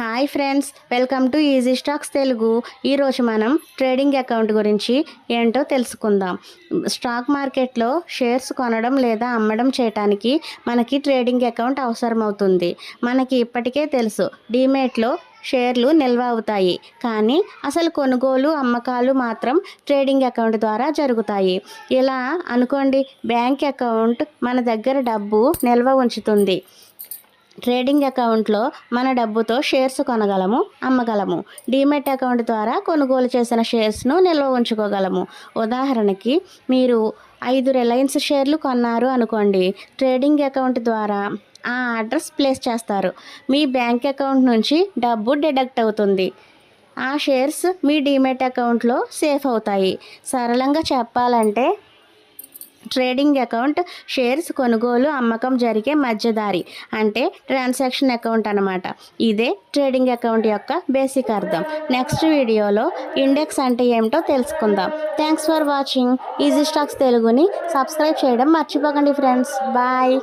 Hi friends welcome to easy stocks Telugu. ఈరోజు మనం trading account గురించి ఏంటో తెలుసుకుందాం. స్టాక్ మార్కెట్లో షేర్స్ కొనడం లేదా అమ్మడం చేయడానికి మనకి ట్రేడింగ్ అకౌంట్ అవసరమవుతుంది. మనకి ఇప్పటికే తెలుసు డీమేట్లో షేర్లు నిల్వ అవుతాయి. కానీ అసలు కొనుగోలు అమ్మకాలు మాత్రం ట్రేడింగ్ అకౌంట్ ద్వారా జరుగుతాయి. ఇలా అనుకోండి బ్యాంక్ అకౌంట్ మన దగ్గర డబ్బు నిల్వ ఉంచుతుంది. ట్రేడింగ్ అకౌంట్లో మన డబ్బుతో షేర్స్ కొనగలము అమ్మగలము. డీమెట్ అకౌంట్ ద్వారా కొనుగోలు చేసిన షేర్స్ను నిల్వ ఉంచుకోగలము. ఉదాహరణకి మీరు ఐదు రిలయన్స్ షేర్లు కొన్నారు అనుకోండి ట్రేడింగ్ అకౌంట్ ద్వారా ఆ అడ్రస్ ప్లేస్ చేస్తారు. మీ బ్యాంక్ అకౌంట్ నుంచి డబ్బు డిడక్ట్ అవుతుంది. ఆ షేర్స్ మీ డీమెట్ అకౌంట్లో సేఫ్ అవుతాయి. సరళంగా చెప్పాలంటే ట్రేడింగ్ అకౌంట్ షేర్స్ కొనుగోలు అమ్మకం జరిగే మధ్యదారి అంటే ట్రాన్సాక్షన్ అకౌంట్ అనమాట ఇదే ట్రేడింగ్ అకౌంట్ యొక్క బేసిక్ అర్థం. నెక్స్ట్ వీడియోలో ఇండెక్స్ అంటే ఏమిటో తెలుసుకుందాం. Thanks for watching. Easy stocks తెలుగుని సబ్స్క్రైబ్ చేయడం మర్చిపోకండి ఫ్రెండ్స్. బాయ్.